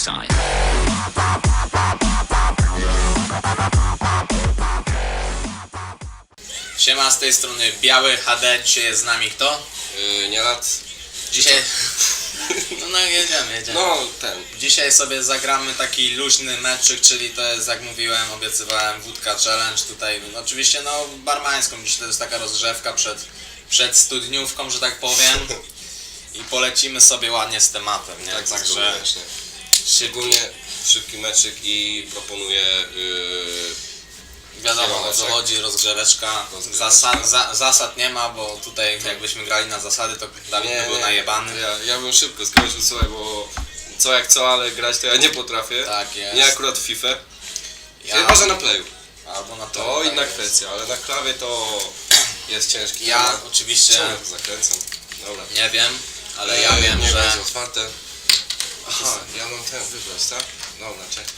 side. Siema, z tej strony Biały HD, dzisiaj jest z nami kto? Yy, nie lat. Dzisiaj... No, no jedziemy, jedziemy. No, ten. Dzisiaj sobie zagramy taki luźny meczyk, czyli to jest jak mówiłem, obiecywałem wódka challenge tutaj. Oczywiście no barmańską, dzisiaj to jest taka rozgrzewka przed, przed studniówką, że tak powiem. I polecimy sobie ładnie z tematem, nie? Tak, Także Także szczególnie szybki meczyk i proponuję yy, wiadomo o co chodzi, rozgrzeweczka. Rozgrzeweczka. Zasad, za, zasad nie ma, bo tutaj jakbyśmy grali na zasady, to Dawid by był najebany. Ja, ja bym szybko skończył, słuchaj, bo co jak co, ale grać to ja nie potrafię. Tak jest. Nie akurat w FIFA. Ja- Ja... Może na playu. Albo na To tak inna jest. kwestia, ale na klawie to jest ciężki Ja temat. oczywiście Czemu ja to zakręcam? Dobra. nie wiem, ale ja Eee, wiem, nie że będzie otwarte. Aha, ja mam ten wybrać, tak? Dobra, czekaj.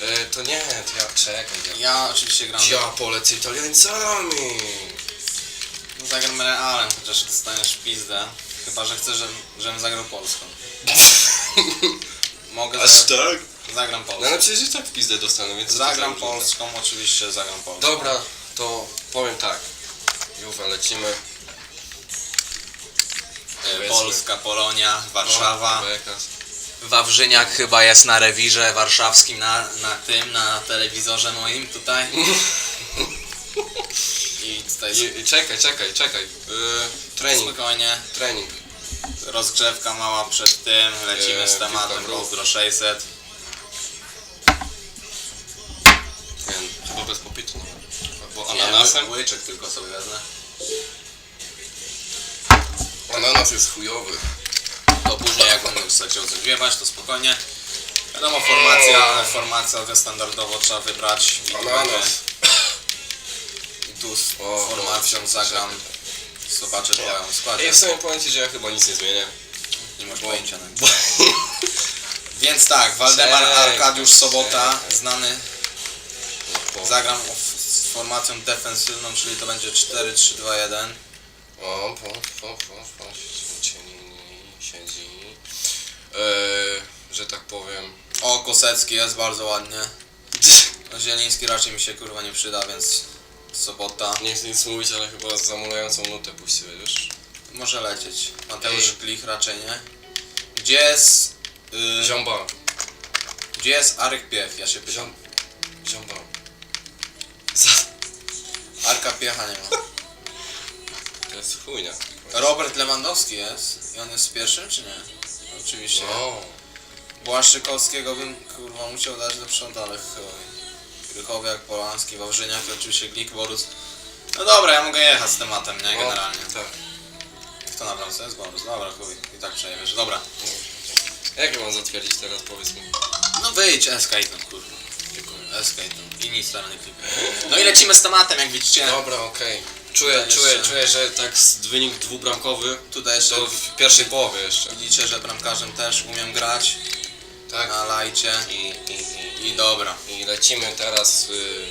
E, to nie, to ja czekaj. Ja, ja oczywiście gram ja polecę Italiańcami. zagram Realem, chociaż dostaniesz pizdę. Chyba, że chcesz, żebym, żebym zagrał Polską. Mogę Aż zagrać, tak? zagram No Polską. ale przecież i tak w pizdę dostanę, więc... co to Zagram różnica? Polską, oczywiście zagram Polską. Dobra, to powiem tak. Juve, lecimy. E, Polska, Polonia, Warszawa. Bekas. Wawrzyniak chyba jest na rewirze warszawskim, na, na tym, na telewizorze moim tutaj. I tutaj I, i czekaj, czekaj, czekaj. Yy, trening, spokojnie. trening. Rozgrzewka mała przed tym, lecimy Eee, z tematem piłka w ruch. Pozdro 600. Ten, chyba bez popitu. Bo Nie, ananasem? ły- Łyczek tylko sobie wezmę. Ananas jest chujowy. To później jak on chce coś wiewać, to spokojnie. Wiadomo, formacja, ale formacja to standardowo trzeba wybrać. I tu będzie- I tu z O, formacją dobra, zagram. Zobaczę twoją Ej, składzie. w sumie powiem ci, że ja chyba nic nie zmienię. Nie masz pojęcia na Więc tak, Waldemar Czekaj, Arkadiusz Sobota, znany. Bo- Zagram w- z formacją defensywną, czyli to będzie 4-3-2-1. O, po, po, po, po, siedzi. Eee, że tak powiem. O, Kosecki jest bardzo ładnie. No, Zieliński raczej mi się kurwa nie przyda, więc Sobota. Nie chcę nic mówić, ale chyba zamulającą nutę puściłeś, wiesz? Może lecieć. Mateusz Ej. Klich raczej nie. Gdzie jest... Y, Ziomba. gdzie jest Arek Piech? Ja się pytam. Ziom... Ziomba. Arka Piecha nie ma. To jest chujnia. Robert Lewandowski jest. I on jest pierwszym, czy nie? Oczywiście. O, Błaszczykowskiego bym kurwa musiał dać do przodu, ale. Krychowiak, Polanski, Wawrzyniak oczywiście Glik, Borus. No dobra, ja mogę jechać z tematem, nie? Generalnie. Tak. Kto na bramce jest? Borus. Dobra, chuj. I tak przejedziesz. Dobra. Jak ja mam zatwierdzić teraz, powiedz mi? No wyjdź, Eskajton, kurwa. Eskajton. I nic starany klip. No i lecimy z tematem, jak widzicie. Dobra, okej. Czuję, czuję, czuję, że tak z wynik dwubramkowy, Tutaj jeszcze to w pierwszej połowie jeszcze. widzicie, że bramkarzem też umiem grać. Tak. Na lajcie. I, i, i, I dobra. i lecimy teraz y,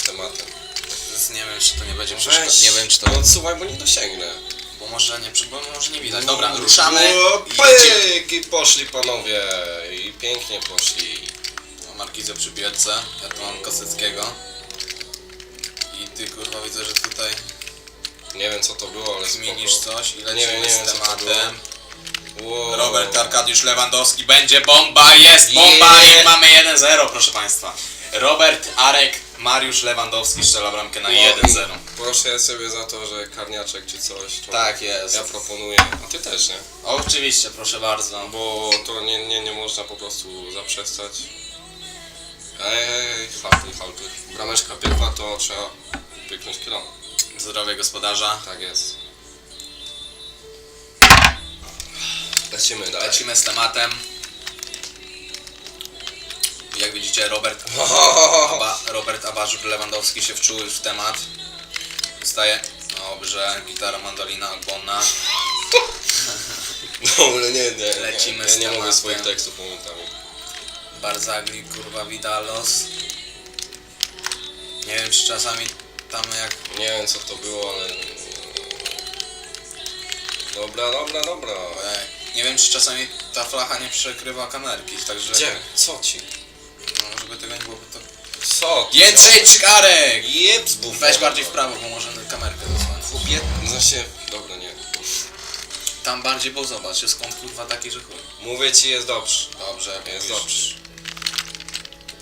z tematem. Więc nie wiem, czy to nie będzie przeszkadzać. Nie wiem, czy to... No odsuwaj, bo nie dosięgnę. Bo może nie, bo może nie widać. Dobra, ruszamy. O, i lecimy. pyk, I poszli panowie. I pięknie poszli. No, Markizio przy piłce. Ja tu mam Kosyckiego. I ty kurwa widzę, że tutaj Nie wiem co to było, ale zmienisz spoko. coś i Nie lecimy wiem, nie z wiem, co to tematem. Wow. Robert Arkadiusz Lewandowski będzie bomba, jest bomba i mamy 1-0 proszę Państwa. Robert, Arek, Mariusz Lewandowski strzela bramkę na Wow. 1-0. Proszę sobie za to, że karniaczek czy coś. To Tak jest. Ja proponuję. A ty też, nie? Oczywiście, proszę bardzo. Bo to nie, nie, nie można po prostu zaprzestać. Ej, ej, haltuj, haltuj. Brameczka pierwsza to trzeba pyknąć kilo. Zdrowie gospodarza. Tak jest. Lecimy dalej. Lecimy z tematem. Jak widzicie, Robert, Aba, Robert Abażur Lewandowski się wczuł już w temat. Zostaje. Dobrze, gitara, mandolina, ogbonna. No, ale nie, nie. Lecimy nie, z ja nie mogę tematem. swoich tekstów momentami. Barzagli, kurwa, Vidalos. Nie wiem, czy czasami tam jak... Nie wiem co to było, ale... Dobra, dobra, dobra. Ej, Nie wiem, czy czasami ta flacha nie przekrywa kamerki, także... Gdzie? Co ci? No, żeby tego nie było, to... Co? ty? Więcej czkarek! Jeb z. Weź bardziej w prawo, bo może kamerkę zasłonić. Kobiet... Znaczy... Dobra, nie. Tam bardziej, bo zobacz, jest kąt kurwa taki, że chuj. Mówię ci, jest dobrze. Dobrze, Jest mówisz. dobrze.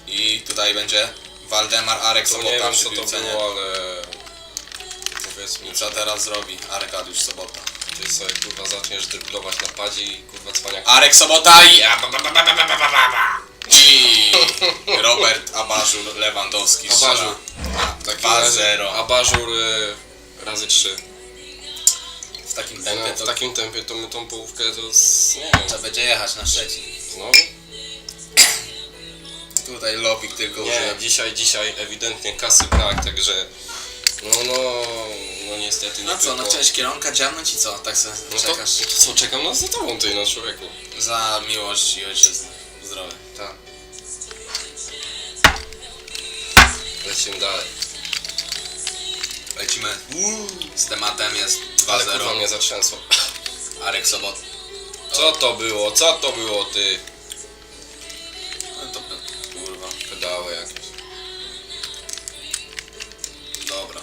I tutaj będzie Waldemar Arek To nie Sobota wiem, co to było, ale... Powiedz mi, Co teraz zrobi Arek Adiusz Sobota? ty sobie kurwa zaczniesz dryblować na padzie i kurwa cwaniak... Arek Sobota i... Ja, ba, ba, ba, ba, ba, ba, ba, ba, ba. I Robert Abażur Lewandowski strzela. Abażur. A, W takim 2-0. Abażur y, razy 3. W takim No, tempie w to, takim tempie to my tą połówkę to z... nie wiem, to będzie jechać na znowu? Tutaj lobby tylko Nie, użyłem. dzisiaj, dzisiaj ewidentnie kasy brak, także... No, no, no niestety nie No co, no tylko- chciałeś kierunka dziabnąć i co? Tak se No to, czekasz to co, czekam na za tobą ty, no człowieku. za miłość i ojczyznę. Zdrowie. Tak. Lecimy dalej. Lecimy. Z tematem jest Ale kurwa 2-0. mnie zatrzęsło. Arek Sobot. Co to było? Co to było ty? Jakieś. Dobra.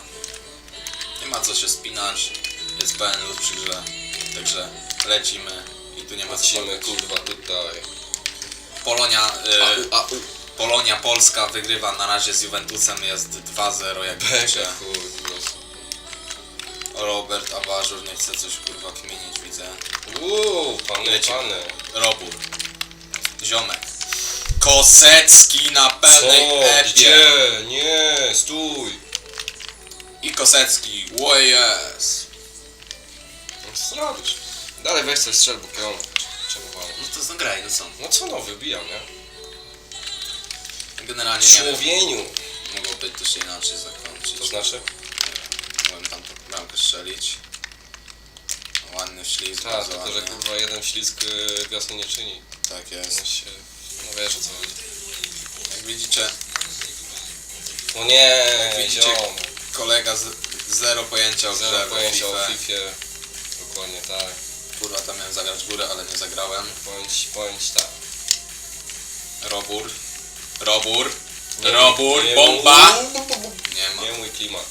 Nie ma co się spinać. Jest pełen lód przy grze. Także lecimy. I tu nie ma co Lecimy kurwa tutaj. Polonia, y, a, u. Polonia Polska wygrywa na razie z Juventusem. Jest 2-0 jak Beka widzicie. kurwa. Robert Aważur nie chce coś kurwa kminić widzę. Uuu, pany, Lecimy. pany. Robur. Ziomek. Kosecki na pełnej Co? epie. Gdzie? Nie, stój. I Kosecki. O jest. No co robisz? Dalej weź coś strzel, bo. Czemu? No to zagraj, no co? No co no, wybijam, nie? Generalnie nie wiem. Człowieniu. Mogło być też inaczej zakończyć. To znaczy? Mogłem tam tą bramkę strzelić. Ładny ślizg, Tak, bardzo tylko że ładny. kurwa jeden ślizg y, wiosny nie czyni. Tak No jest. się... No wiesz o co chodzi. Jak widzicie, No nie, widzicie, ziom. kolega z zero pojęcia o grze Zero pojęcia o FIFA. Dokładnie tak. Kurwa, tam miałem zagrać w górę, ale nie zagrałem. Bądź, bądź tak. Robur. Robur. Nie Robur, nie bomba! Nie ma. Nie mój klimat.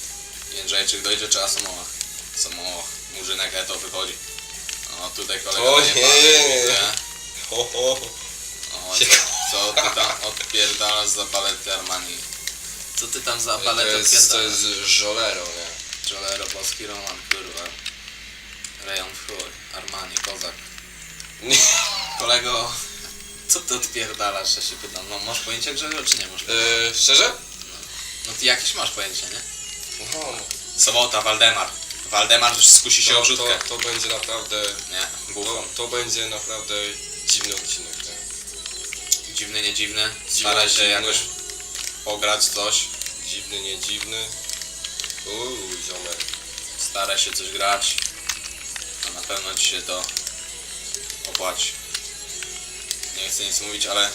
Jędrzejczyk dojdzie, trzeba Samoach. Samoach. Murzynek Eto wychodzi. O, tutaj kolega O nie. widzę. Ho, ho. Co, co ty tam odpierdalasz za balety Armani? Co ty tam za To jest, to odpierdalasz? jest żolero, nie? Jolero, polski roman, kurwa. Rejon w chuj. Armani, kozak. Kolego, co ty odpierdalasz? Ja się pytam. No, masz pojęcie Grzegorz, czy nie masz? Yy, szczerze? No ty jakieś masz pojęcie, nie? No, Sobota, Waldemar. Waldemar już skusi się o to, to, będzie naprawdę... Nie, To, to będzie naprawdę dziwny odcinek, nie? Dziwny, nie dziwny. Staraj się dziwny. jakoś pograć coś. Dziwny, nie dziwny. Uuu, ziomek. Staraj się coś grać. A na pewno ci się to opłaci. Nie chcę nic mówić, ale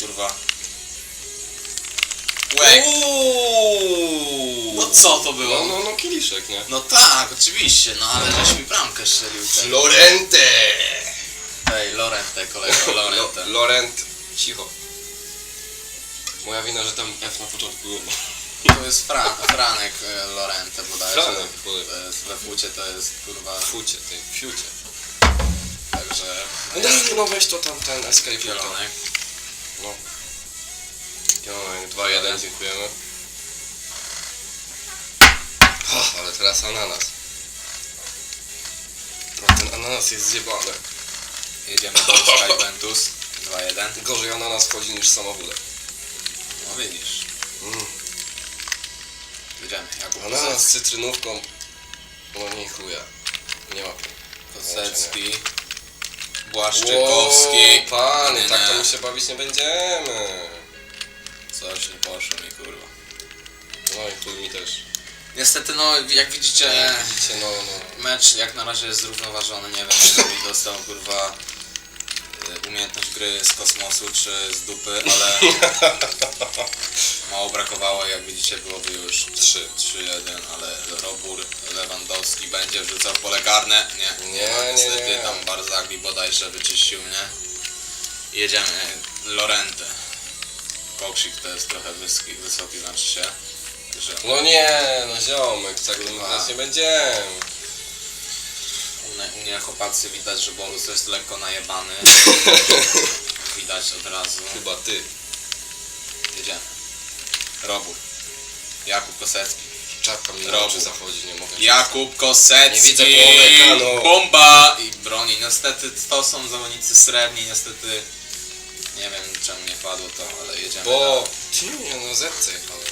kurwa. Łek! Uuu. No co to No, było? no, no, kieliszek, nie? No tak, oczywiście, no ale żeś mi bramkę strzelił. ten. Florente! Ej, Lorente, kolego, Lorente. Lo, Lorent, cicho. Moja wina, że tam F na początku było. To jest Fra Franek e, Lorente bodajże. Franek, bodaj. To jest, we fucie to jest kurwa, Fucie, tej, fiucie. także No, daj, no weź to tam, ten escape to. zielonek. No. Zielonek, 2-1, dziękujemy. O, ale teraz ananas. No, ten ananas jest zjebany. Jedziemy do Sky 2-1. Gorzej ananas wchodzi niż samochód. No widzisz, Mm. jedziemy. Jakub Ananas z cytrynówką. No nie chuja. Nie ma. Kosecki, Błaszczykowski. Ło, Panie, Nie, tak to my się bawić nie będziemy. Coś nie poszło mi kurwa. No i chuj mi też. Niestety no jak widzicie Jak widzicie, no, no. mecz jak na razie jest zrównoważony. Nie wiem czy mi dostał kurwa umiejętność gry z kosmosu czy z dupy, ale mało brakowało jak widzicie byłoby już 3 3-1, ale Robur Lewandowski będzie wrzucał w pole karne. Nie, Nie, nie, niestety nie. tam Barzagli bodajże wyczyścił mnie. Jedziemy Lorente. Koksik to jest trochę wysoki, wysoki znaczy się. Także No nie, no ziomek, tak Kurwa. teraz nie będziemy. U mnie, u mnie chłopacy widać, że Bolus jest lekko najebany. widać od razu. Chyba ty. Jedziemy. Robór. Jakub Kosecki. Czapka mi na Robu. oczy zachodzi, nie mogę. Jakub Kosecki! Nie widzę połowy ekranu. Bomba! I broni. Niestety to są zawodnicy srebrni, niestety nie wiem czemu nie padło to, ale jedziemy Bo... nie, no zetce jechałem.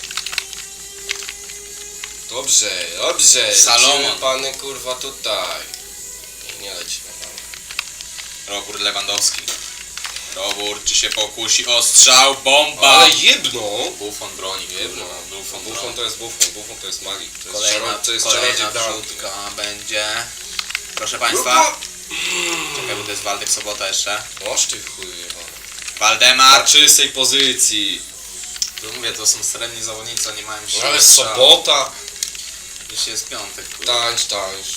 Dobrze, dobrze. Salomon. Lecimy pany kurwa tutaj. Nie, lecimy. no. Robór Lewandowski. Robór, czy się pokusi o strzał? Bomba! Ale jedną. Buffon broni, Jedno. Buffon, Buffon to jest buffon, buffon to jest magik. To jest, Kolejna, czaro- to jest kolejna wrzutka będzie. Proszę Państwa. Czekaj, bo to jest Waldek Sobota jeszcze. Oż ty chuj. Na Waldemar! czystej pozycji. Tu mówię, to są srebrni zawodnicy, oni mają No siłę ale sobota. Jeśli jest piątek, kurwa. Tańcz, tańcz.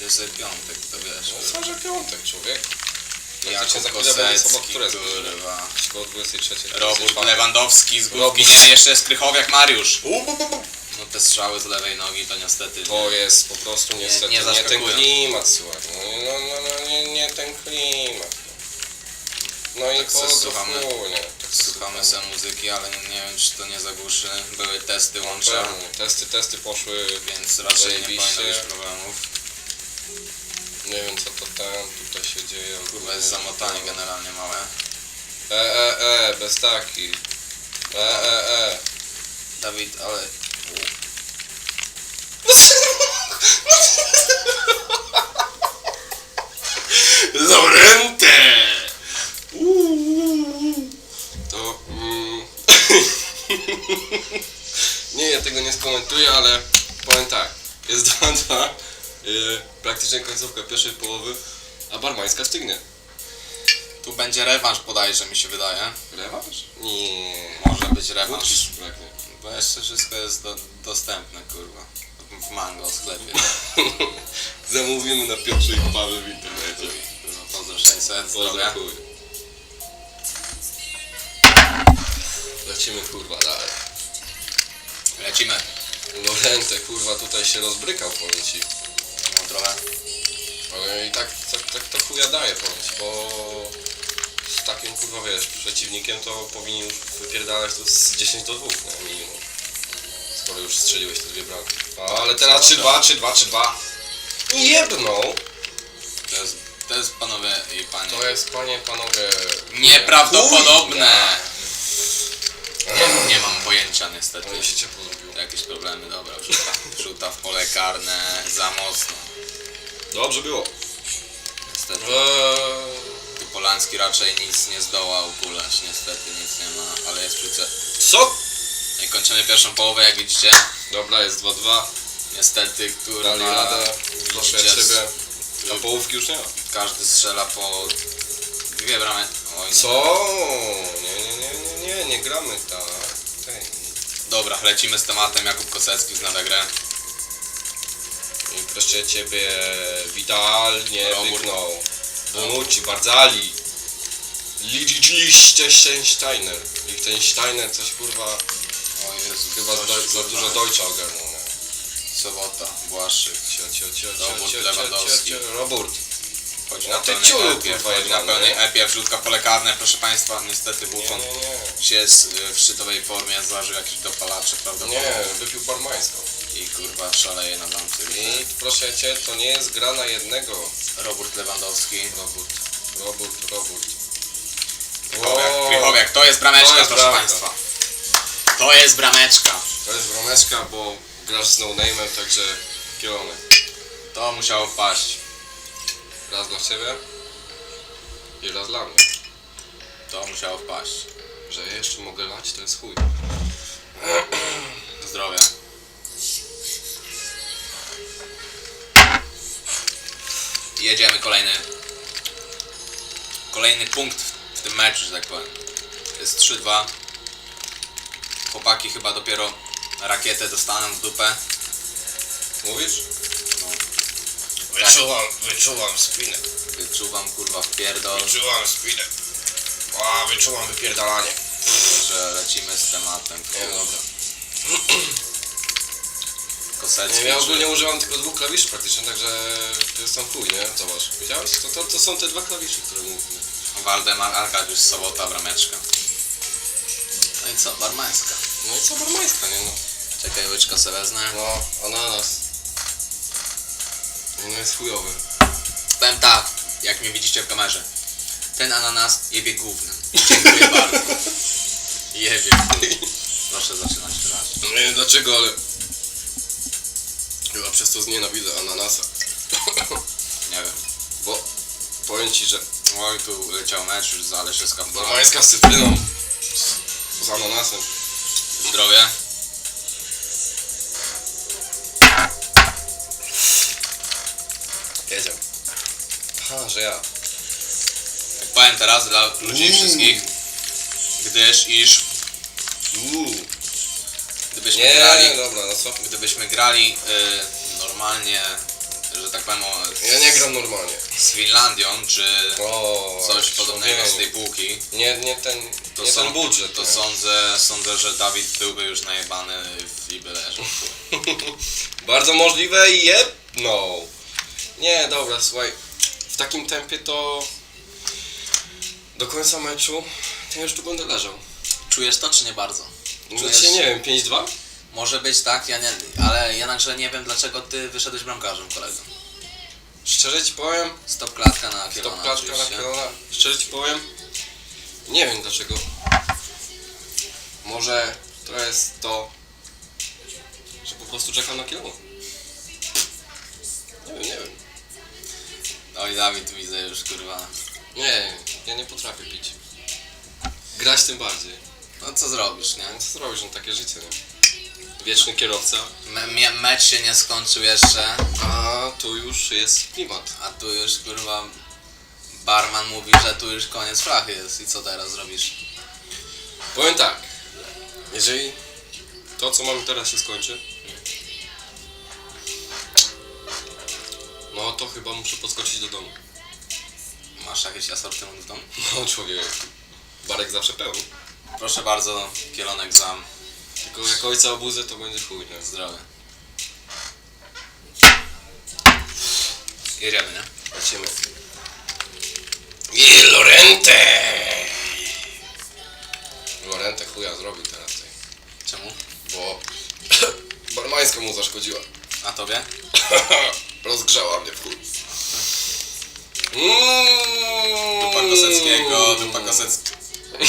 Jest piątek, to wiesz. No co, że piątek, człowiek. Jakub za chwilę będzie sobot, Kosecki, które kurwa. Koło 23. Robór 24. Lewandowski z główki, nie, jeszcze jest Krychowiak Mariusz. U, bu, bu, bu. No te strzały z lewej nogi to niestety To jest po prostu niestety nie nie, ten zaskakują. klimat, słuchaj. No, no, no, no nie, nie ten klimat. No i Tak se po słuchamy. nie. Tak se Słuchamy sobie muzyki, ale nie, nie wiem czy to nie zagłuszy. Były testy łącza, Pewnie. Testy, testy poszły. więc raczej nie Zajebiście. powinno być problemów. Nie wiem co to tam tutaj się dzieje. Kurwa jest zamotanie generalnie małe. E, e, e, bez taki. E, e, e. Dawid, ale... Lorente! To... Mm, nie, ja tego nie skomentuję, ale powiem tak. Jest 2-2. Yy, praktycznie końcówka pierwszej połowy, a Barmańska stygnie. Tu będzie rewanż bodajże mi się wydaje. Rewanż? Nie. Może być rewanż. Wódki braknie. Bo jeszcze wszystko jest do, dostępne, kurwa. W mango sklepie. Zamówimy na i Paweł w internecie. No, Pozdro 600, zdrowia. Chuj. Lecimy kurwa dalej. Lecimy. Lorente kurwa tutaj się rozbrykał powiem ci. Trochę. Ale i tak, tak, tak to chuja daje powiem ci, bo z takim kurwa wiesz, przeciwnikiem to powinien już wypierdalać to z 10 do 2 na minimum. Skoro już strzeliłeś te dwie bramki. A, ale teraz 3-2, 3-2, 3-2. I jedną. To jest, to jest panowie i panie. To jest panie, panowie... Nieprawdopodobne! Nie, nie mam pojęcia niestety. Się ciepło zrobiło. Jakieś problemy, dobra, rzuta, rzuta w pole karne za mocno. Dobrze było. Niestety. Eee, Tu Polański raczej nic nie zdołał kulać, niestety nic nie ma, ale jest przy ce- co? No i kończymy pierwszą połowę, jak widzicie. Dobra, jest 2-2. Niestety, kurwa, Dali radę. Proszę. A połówki już nie ma. każdy strzela po dwie bramy. Oj. Co? Nie, nie, gramy tak. Dobra, lecimy z tematem. Jakub Kosecki zna tę grę. I proszę ciebie, Vidal nie Robór. wyknął. Bonucci, Barzali. Liechtensteiner. Liechtensteiner coś kurwa, O Jezu, chyba coś, za, za kurwa. dużo Deutscha ogarnął. nie? Sobota, Błaszczyk. Cio, cio, cio, cio, Robert cio, cio, Lewandowski. cio, cio. Robert. Chodzi No na ty pełnej ciulu, epie, kurwa, chodzi na jebany, pełnej epie, wrzutka pole karne, proszę Państwa. Niestety Nie, Buffon nie, nie. się jest y, w szczytowej formie, zważył jakieś dopalacze prawdopodobnie. Nie, wypił barmańską. I kurwa szaleje na bramce. I proszę cię, to nie jest gra na jednego. Robert Lewandowski. Robert, Robert, Robert. Krychowiak, to jest brameczka, to jest proszę bramka. Państwa. To jest brameczka. To jest brameczka, bo grasz z no-name'em, także kierunek. To musiało wpaść. Raz dla ciebie i raz dla mnie. To musiało wpaść. Że jeszcze mogę lać, to jest chuj. Zdrowia. Jedziemy kolejny. Kolejny punkt w, w tym meczu, że tak powiem. Jest 3-2. Chłopaki chyba dopiero rakietę dostaną w dupę. Mówisz? Wyczuwam, wyczuwam spinę. wyczuwam kurwa w pierdol, Wyczułam speedę. A, wyczułam wypierdalanie. że lecimy z tematem. Nie, dobra. Kosecki, Nie, ja czy- ogólnie używam tylko dwóch klawiszy praktycznie, także to jest tam chuj, nie? Zobacz. Widziałeś? To, to, to są te dwa klawisze, które mówimy. Waldemar Arkadiusz Sobota, brameczka. No i co, barmańska. No i co barmańska, nie no. Czekaj, łyczka se wezmę. No, ananas. No jest chujowy. Powiem tak, jak mnie widzicie w kamerze. Ten ananas jebie gównem. Dziękuję bardzo. Jebie gównem. Proszę zaczynać teraz. Nie wiem dlaczego, ale... Chyba przez to znienawidzę ananasa. Nie wiem. Bo powiem ci, że Oj, tu leciał mecz już za Leszewska barmańska z. Z, z ananasem. Zdrowie. Aha, że ja. Powiem teraz dla ludzi Mm. wszystkich, gdyż iż Uuu. gdybyśmy Nie, grali, dobra, no co? gdybyśmy grali y, normalnie, że tak powiem, o, Ja nie gram normalnie. z Finlandią, czy O, coś podobnego z tej półki, Nie, nie ten, to, nie są, ten budżet. to nie. sądzę, sądzę, że Dawid byłby już najebany w i by leżał. Bardzo możliwe i jeb... No. Nie, dobra, słuchaj. W takim tempie to... Do końca meczu ja już tu będę leżał. Czujesz to, czy nie bardzo? Znaczy, nie wiem, 5-2? Może być tak, ja nie, ale jednakże nie wiem dlaczego ty wyszedłeś bramkarzem, kolego. Szczerze ci powiem, Stop klatka na Kielona klatka na. Kielona. Szczerze ci powiem, nie wiem dlaczego. Może to jest to, że po prostu czekam na Kielona. Dawid widzę już kurwa. Nie, ja nie potrafię pić. Grać tym bardziej. No co zrobisz, nie? No co zrobisz, no takie życie, nie? Wieczny kierowca. Me, mie- mecz się nie skończył jeszcze, A tu już jest klimat. a tu już kurwa barman mówi, że tu już koniec flachy jest i co teraz zrobisz? Powiem tak, jeżeli to co mamy teraz się skończy, no to chyba muszę podskoczyć do domu. Masz jakiś asortyment w domu? No człowiek, barek zawsze pełny. Proszę bardzo, kielonek zam, Tylko jak ojca obudzę to będzie chuj, nie? zdrowy. Jedziemy, nie? Lecimy. I Lorente! Lorente chuja zrobił teraz tej, Czemu? bo barmańska mu zaszkodziła. A tobie? Rozgrzała mnie w chuj. Mm. Dupa Koseckiego, dupa Kosecki.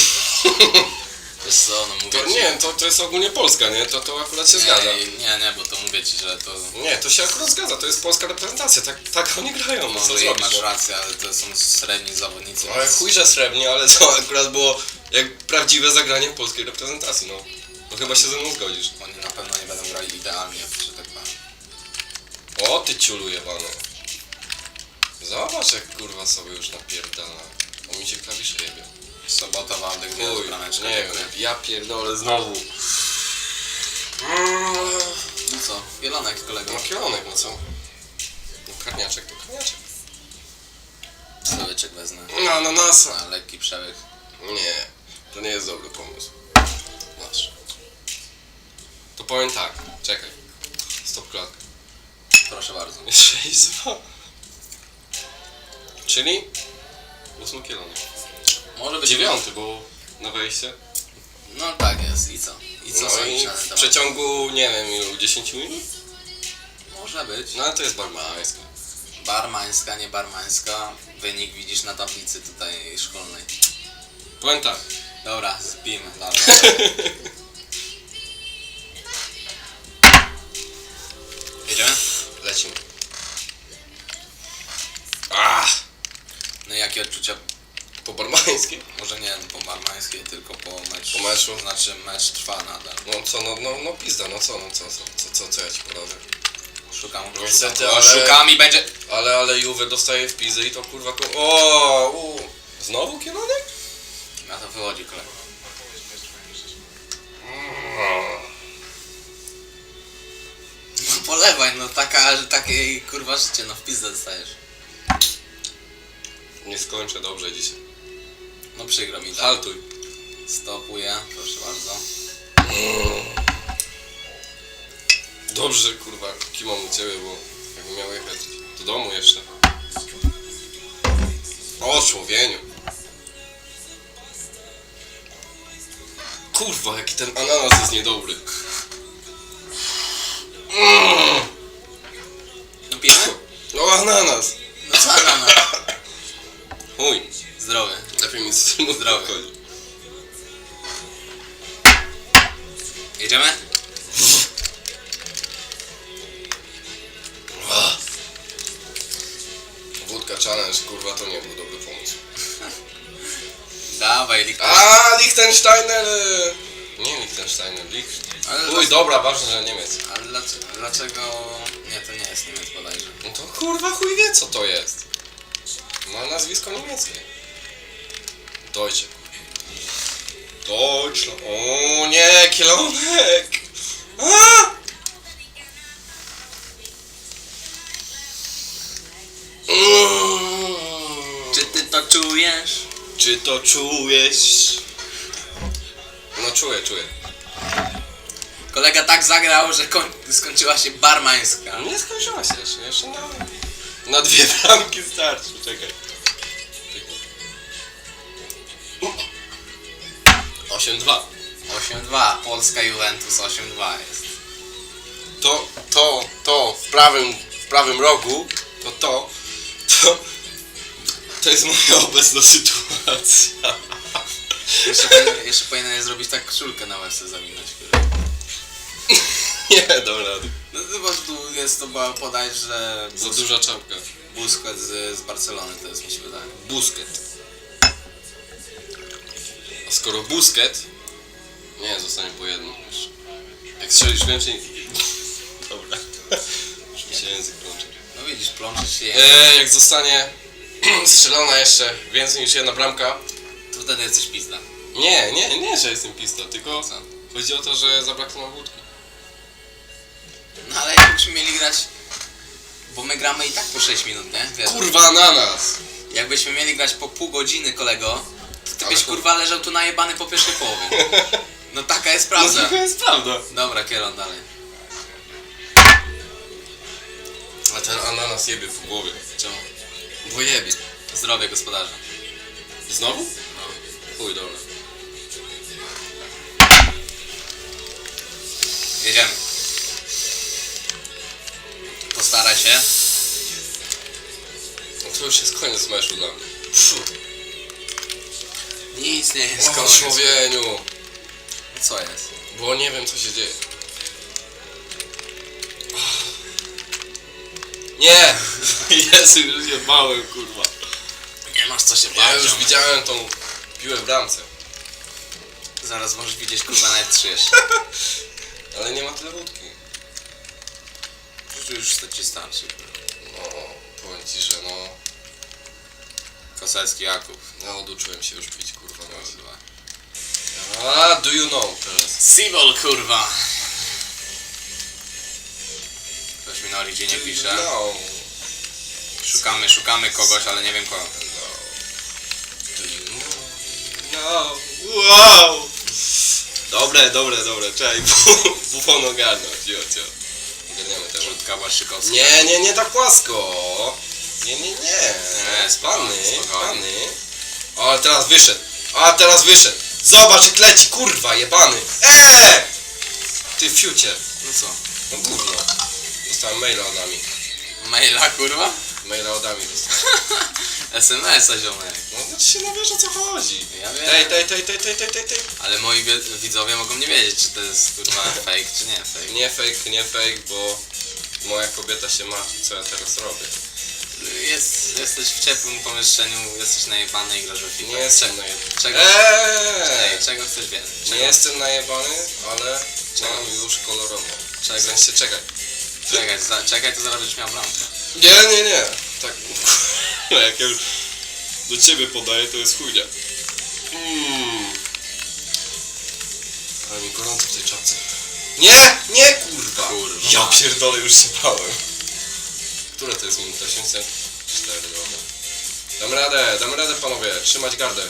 Wiesz co, no mówię To ci. nie, to, to jest ogólnie Polska, nie? To, to akurat się zgadza. Nie, nie, nie, bo to mówię ci, że to... Nie, to się akurat zgadza, to jest polska reprezentacja, tak, tak oni grają, no co Może i zrobisz? masz no? rację, ale to są średni zawodnicy. Ale więc- chuj, że srebrni, ale to akurat było jak prawdziwe zagranie polskiej reprezentacji, no. No chyba się ze mną zgodzisz. Oni na pewno nie będą grali idealnie, powiem. O, ty ciulu jebany. Zobacz jak kurwa sobie już napierdala. O mi się klawisze jebie. Sobota, Waldek, Chuj, brameczka, nie wiem, ja pierdolę znowu. No co, Wielonek kolego. No kierunek, no co? No karniaczek to karniaczek. Słoweczek wezmę. No ananasa. Na lekki przełyk. Nie, to nie jest dobry pomysł. Masz. To powiem tak, czekaj. Stop klatka. Proszę bardzo. 6-2. Czyli? Ósmy kierunek. Może być Dziewiąty, bo na wejście. No tak jest. I co? I co No sądzisz i na ten w temat? przeciągu, nie wiem, ilu, 10 minut? Może być. No ale to jest barmańska. Barmańska, nie barmańska. Wynik widzisz na tablicy tutaj szkolnej. Powiem tak. Dobra, spijmy dalej. Jedziemy? Lecimy. Ach, No i jakie odczucia? po barmańskiej? Może nie po barmańskiej, tylko po meczu. Po meczu? Znaczy mecz trwa nadal. No co, no, no, no pizda, no co, no co, co, co, co, co ja ci poradzę? Szukam, Niestety, szukam, ale- szukam i będzie... Ale, ale Juve dostaje w pizzy i to kurwa ku... O, u. Znowu kierunek? Na to wychodzi kolego. Polewaj, no taka, że takie kurwa życie, no w pizdę dostajesz. Nie skończę dobrze dzisiaj. No przykro mi, tak. Haltuj. Stopuję, proszę bardzo. Dobrze, kurwa, kimam u ciebie, bo jakbym miał jechać do domu jeszcze. O, człowieniu. Kurwa, jaki ten ananas jest niedobry. No pijemy? O, ananas. No co rano? Chuj, Zdrowy. lepiej mi z filmu Zdrowy. chodzi. Jedziemy? Wódka challenge, kurwa, to nie był dobry pomysł. Dawaj, Lichter. A, Liechtensteiner! Nie Liechtensteiner. Ale Uj, dobra, ważne, że Niemiec. Dlaczego, dlaczego... Nie, to nie jest Niemiec bodajże. No to kurwa chuj wie co to jest. Ma nazwisko niemieckie. Deutsche. Deutschland. O nie! A! Mm. Czy ty to czujesz? Czy to czujesz? No czuję, czuję. Kolega tak zagrał, że koń, skończyła się barmańska. Nie skończyła się jeszcze, jeszcze na, na dwie bramki starczy, czekaj. 8-2. 8-2, Polska Juventus 8-2 jest. To, to, to w prawym, w prawym rogu, to to, to, to jest moja obecna sytuacja. Jeszcze, powinien- jeszcze powinieneś zrobić tak koszulkę na łebce zawinąć. Nie, dam rady. No to po prostu jest to bo podać, że Za duża czapka. Busquets z, z Barcelony to jest mi się wydaje. Busket. A skoro Busket, nie, zostanie po jednym już. Jak strzelisz więcej... Dobra. Już mi się język plącze. No widzisz, plączysz się, E, jak zostanie strzelona jeszcze więcej niż jedna bramka, to wtedy jesteś pizda. nie, nie, nie, że jestem pista, tylko Co? chodzi o to, że zabrakło nam wódki. No ale jakbyśmy mieli grać, bo my gramy i tak po 6 minut, nie? Wiesz, Kurwa na nas! jakbyśmy mieli grać po pół godziny, kolego, to ty Ale byś to- kurwa leżał tu najebany po pierwszej połowie. No taka jest No prawda. taka jest prawda. Dobra, Kieron, dalej. A ten ananas jebie w głowie. Czemu? Bo jebie. Zdrowie gospodarza. Znowu? No. Chuj, dobra. Jedziemy. Postaraj się. No to już jest koniec meczu dla mnie. Nic nie jest O, koniec. człowieniu. Co jest? Bo nie wiem co się dzieje. Nie! Jezu, już się bałem, kurwa. Nie masz co się Ja bać. już ziomek. widziałem tą piłę w bramce. Zaraz możesz widzieć kurwa nawet trzy jeszcze. Ale nie ma tyle wódki. Już, już to ci starczy. No, powiem ci, że no... Kosecki Jakub. Ja oduczyłem się już pić, kurwa. No. Kurwa. A, do you know teraz? Kurwa. Ktoś mi na Originie pisze. No. Szukamy, szukamy kogoś, ale nie wiem kogo. Do you know? No. Wow! Dobre, dobre, dobre. Czekaj, bufon ogarnąć. Jo, Nie, nie, nie tak płasko. Nie, nie, nie. Nie, spokojnie, Pany, spokojnie. pany. O, ale teraz wyszedł. A teraz wyszedł. Zobacz jak leci, kurwa, jebany. Eee! Ty fiucie. No co? No gówno. Dostałem maila od Ami. Maila kurwa? Maila od Ami dostałem. SMS-a ziomek. No, ci się no wiesz o co chodzi. Ja wiem. Tej, tej, tej, tej, tej, tej, tej, tej. Ale moi wie- widzowie mogą nie wiedzieć, czy to jest kurwa fake, czy nie fake. Nie fake, nie fake, bo moja kobieta się martwi, co ja teraz robię. Jest, jesteś w ciepłym pomieszczeniu, jesteś najebany i grasz w FIFA. Nie jestem Czego- najebany. Czego, Eee! Ej, czego chcesz? Nie Czego, jestem najebany, ale Czego? mam już kolorową. W Czego? sensie, czekaj. Czekaj, za, czekaj, to zaraz będziesz miał bramkę. Nie, nie, nie. Tak. Jak ja już do ciebie podaję, to jest chujnia. Mm. Ale mi gorąco w tej czapce. Nie, nie, kurwa. Kurwa. Ja pierdolę, już się bałem. Które to jest minuta? 804, dobra. Dam radę, dam radę panowie, trzymać gardę.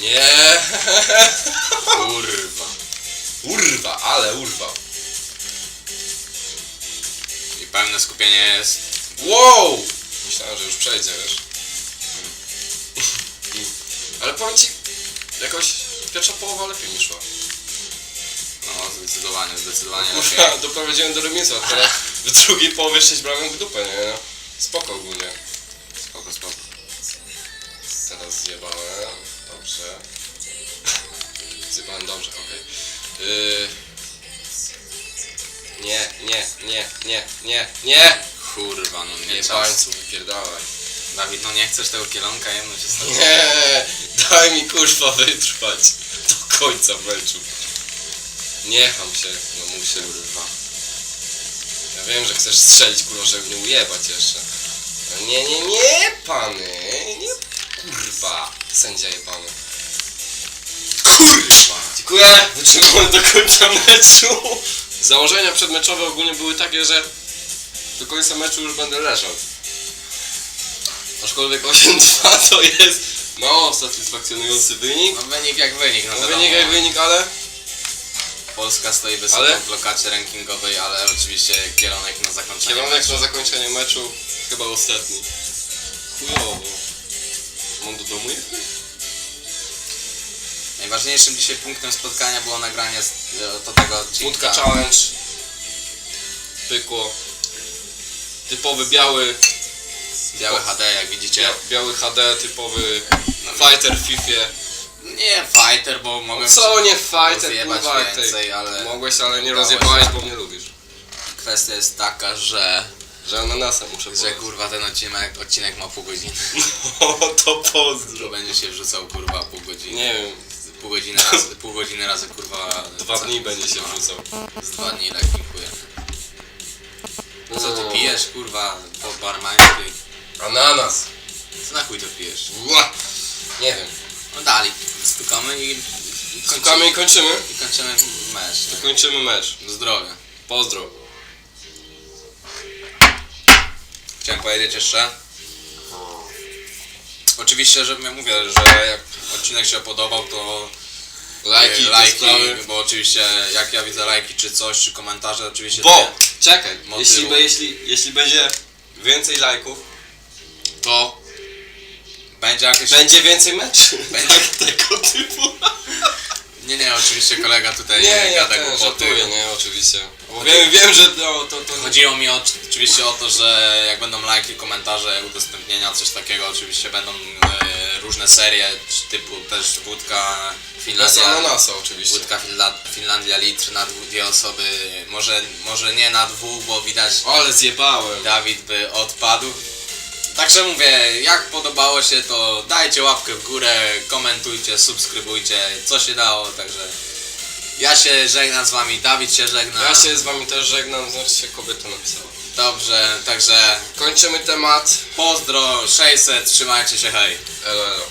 Nie. Kurwa. Urwa, ale urwa. Pełne skupienie jest. Wow! Myślałem, że już przejdzie, wiesz. Ale powiem ci, jakoś pierwsza połowa lepiej mi szła. No, zdecydowanie, zdecydowanie Kurwa, lepiej. doprowadziłem do remisu, a teraz w drugiej połowie 6 bramek w dupę, nie? No. Spoko ogólnie. Spoko, spoko. Teraz zjebałem. Dobrze. Zjebałem dobrze, okej. Yy... Nie, nie, nie, nie, nie, nie! Kurwa, no nie. Jebańcu, wypierdalaj. Dawid, no nie chcesz tego kielonka jedno się stać. Nie, daj mi kurwa wytrwać do końca meczu. Nie cham się, no muszę. Kurwa. Ja wiem, że chcesz strzelić kurwa, żeby mnie ujebać jeszcze. No Nie, nie, nie, pany, nie, kurwa, sędzia jebany. Kurwa. Dziękuję, wytrzymamy do końca meczu. Założenia przedmeczowe ogólnie były takie, że do końca meczu już będę leżał. Aczkolwiek 8-2 to jest mało satysfakcjonujący wynik. No wynik jak wynik, no No wiadomo. wynik jak wynik, ale Polska stoi wysoko Ale- w blokacie rankingowej, ale oczywiście kielonek na zakończenie kierunek meczu. na zakończenie meczu chyba ostatni. Chujowo. Mam do domu jechać? Najważniejszym dzisiaj punktem spotkania było nagranie z, do tego odcinka. Łódka challenge. Pykło. Typowy biały, Białe HD, jak widzicie. bia, biały HD, typowy No, fighter w FIFA. Nie fighter, bo mogłem Co nie fighter, kurwa, więcej, ale Mogłeś, ale nie rozjebałeś, bo mnie lubisz. kwestia jest taka, że, Że ananasem muszę że powiedzieć. kurwa ten odcinek, odcinek ma pół godziny. O, to To pozdro. będzie się wrzucał kurwa pół godziny. Nie wiem, Pół godziny razy, pół godziny razy kurwa... dwa co- dni będzie się no, wrzucał. Z dwa dni lekki chuj. No co No. ty pijesz kurwa po barmańskiej? Ananas. Co na chuj to pijesz? Ła. Nie wiem. No dalej, stukamy i, i Szukamy i kończymy. I kończymy mecz. nie? Kończymy mecz. Zdrowia. Pozdro. Chciałem powiedzieć jeszcze. Oczywiście, że ja mówię, że jak odcinek się podobał, to Lajki, lajki bo oczywiście jak ja widzę lajki czy coś, czy komentarze, oczywiście Bo, czekaj, Motywu. jeśli, be- jeśli, jeśli będzie więcej lajków, to będzie jakieś... będzie więcej meczy. Będzie. Tak, tego typu. Nie, nie, oczywiście kolega tutaj Nie, ja gada głupoty. żartuję, nie, oczywiście. Bo Chodzi- wiem, wiem, że no, to, to... Chodziło mi o, oczywiście o to, że jak będą lajki, komentarze, udostępnienia, coś takiego, oczywiście będą e, różne serie, typu też wódka Finlandia, ananasa oczywiście. wódka Finla, Finlandia litr na dwu, dwie osoby, może, może nie na dwóch, bo widać Ale zjebałem. Dawid by odpadł. Także mówię, jak podobało się to dajcie łapkę w górę, komentujcie, subskrybujcie, co się dało, także ja się żegnam z wami, Dawid się żegna. Ja się z wami też żegnam, znaczy się kobieta napisała. Dobrze, także Kończymy temat. pozdro 600, trzymajcie się, hej. Elo, elo.